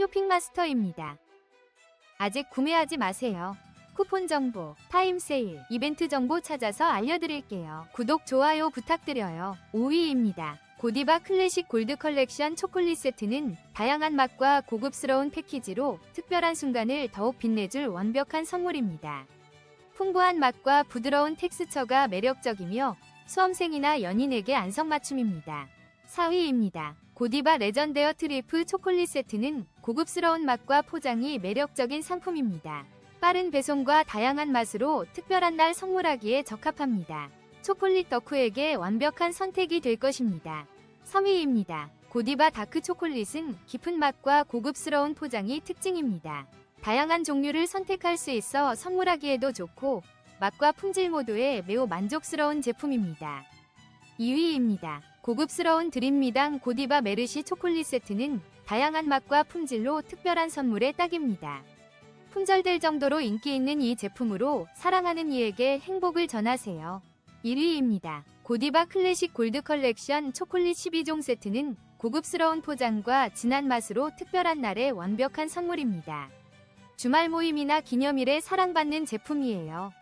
쇼핑마스터입니다. 아직 구매하지 마세요. 쿠폰 정보, 타임 세일, 이벤트 정보 찾아서 알려드릴게요. 구독, 좋아요 부탁드려요. 5위입니다. 고디바 클래식 골드 컬렉션 초콜릿 세트는 다양한 맛과 고급스러운 패키지로 특별한 순간을 더욱 빛내줄 완벽한 선물입니다. 풍부한 맛과 부드러운 텍스처가 매력적이며 수험생이나 연인에게 안성맞춤입니다. 4위입니다. 고디바 레전데어 트리프 초콜릿 세트는 고급스러운 맛과 포장이 매력적인 상품입니다. 빠른 배송과 다양한 맛으로 특별한 날 선물하기에 적합합니다. 초콜릿 덕후에게 완벽한 선택이 될 것입니다. 3위입니다. 고디바 다크 초콜릿은 깊은 맛과 고급스러운 포장이 특징입니다. 다양한 종류를 선택할 수 있어 선물하기에도 좋고 맛과 품질 모두에 매우 만족스러운 제품입니다. 2위입니다. 고급스러운 드림미당 고디바 메르시 초콜릿 세트는 다양한 맛과 품질로 특별한 선물에 딱입니다. 품절될 정도로 인기 있는 이 제품으로 사랑하는 이에게 행복을 전하세요. 1위입니다. 고디바 클래식 골드 컬렉션 초콜릿 12종 세트는 고급스러운 포장과 진한 맛으로 특별한 날에 완벽한 선물입니다. 주말 모임이나 기념일에 사랑받는 제품이에요.